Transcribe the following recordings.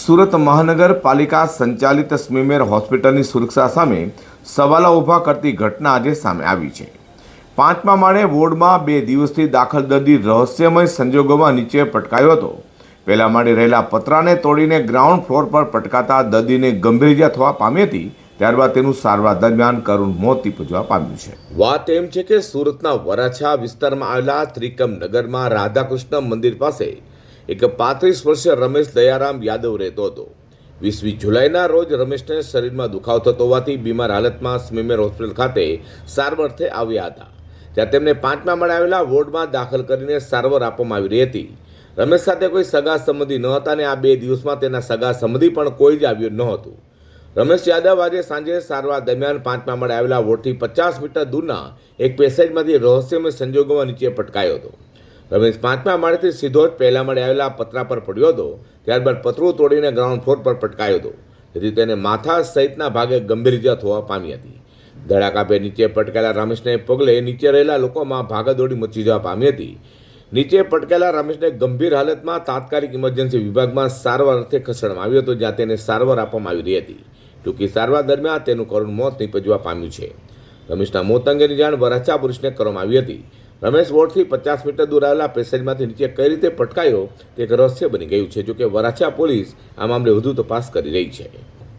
સુરત મહાનગરપાલિકા સંચાલિત સ્મીમેર હોસ્પિટલની સુરક્ષા સામે સવાલો ઊભા કરતી ઘટના આજે સામે આવી છે. પાંચમા માળે વોર્ડમાં બે દિવસથી દાખલ દર્દી રહસ્યમય સંજોગોમાં નીચે પટકાયો હતો. પહેલા માળે રહેલા પતરાને તોડીને ગ્રાઉન્ડ ફ્લોર પર પટકાતા દર્દીને ગંભીર ઇજા થવા પામી હતી, ત્યારબાદ તેનું સારવાર દરમિયાન કરુણ મોત નીપજવા પામ્યું છે. વાત એમ છે કે સુરતના વરાછા વિસ્તારમાં આવેલા ત્રિકમ નગરમાં રાધાકૃષ્ણ મંદિર પાસે એક પાંત્રીસ વર્ષીય રમેશ દયારામ યાદવ રહેતો હતો. વીસમી જુલાઈના રોજ રમેશને શરીરમાં દુખાવો થતો હોવાથી બીમાર હાલતમાં સ્મીમેર હોસ્પિટલ ખાતે સારવારથે આવ્યા હતા. ત્યાં તેમને પાંચમા માળે આવેલા વોર્ડમાં દાખલ કરીને સારવાર આપવામાં આવી રહી હતી. રમેશ સાથે કોઈ સગા સંબંધી ન હતા અને આ બે દિવસમાં તેના સગા સંબંધી પણ કોઈ જ આવ્યું ન હતું. રમેશ યાદવ આજે સાંજે સારવાર દરમિયાન પાંચમા માળે આવેલા વોર્ડથી પચાસ મીટર દૂરના એક પેસેજમાંથી રહસ્યમય સંજોગોમાં નીચે પટકાયો હતો. રમેશ પાંચમા માળેથી સીધો જ પહેલા માળે આવેલા પતરા પર પડ્યો હતો, ત્યારબાદ પતરું તોડીને ગ્રાઉન્ડ ફ્લોર પર પટકાયો હતો. જેથી તેને માથા સહિતના ભાગે ગંભીર ઇજા થવા પામી હતી. ધડાકાભેર નીચે પટકેલા રમેશને પગલે નીચે રહેલા લોકોમાં ભાગદોડી મચી જવા પામી હતી. નીચે પટકેલા રમેશને ગંભીર હાલતમાં તાત્કાલિક ઇમરજન્સી વિભાગમાં સારવાર અર્થે ખસેડવામાં આવ્યો હતો, જ્યાં તેને સારવાર આપવામાં આવી રહી હતી. ટૂંકી સારવાર દરમિયાન તેનું કરુણ મોત નીપજવા પામ્યું છે. રમેશના મોત અંગેની જાણ વરાછા પોલીસને કરવામાં આવી હતી. રમેશ વોર્ડથી પચાસ મીટર દૂર આવેલા પેસેજમાંથી નીચે કઈ રીતે પટકાયો તે એક રહસ્ય બની ગયું છે જોકે વરાછા પોલીસ આ મામલે વધુ તપાસ કરી રહી છે.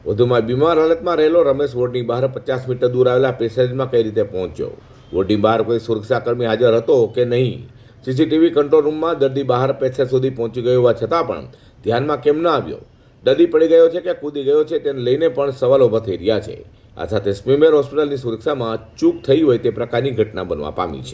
વધુમાં બીમાર હાલતમાં રહેલો રમેશ વોર્ડની બહાર પચાસ મીટર દૂર આવેલા પેસેજમાં કઈ રીતે પહોંચ્યો? વોર્ડની બહાર કોઈ સુરક્ષાકર્મી હાજર હતો કે નહીં? સીસીટીવી કંટ્રોલ રૂમમાં દર્દી બહાર પેસેજ સુધી પહોંચી ગયો હોવા છતાં પણ ધ્યાનમાં કેમ ન આવ્યો? દર્દી પડી ગયો છે કે કૂદી ગયો છે તેને લઈને પણ સવાલ ઊભા થઈ રહ્યા છે. આ સાથે સ્મીમેર હોસ્પિટલની સુરક્ષામાં ચૂક થઈ હોય તે પ્રકારની ઘટના બનવા પામી છે.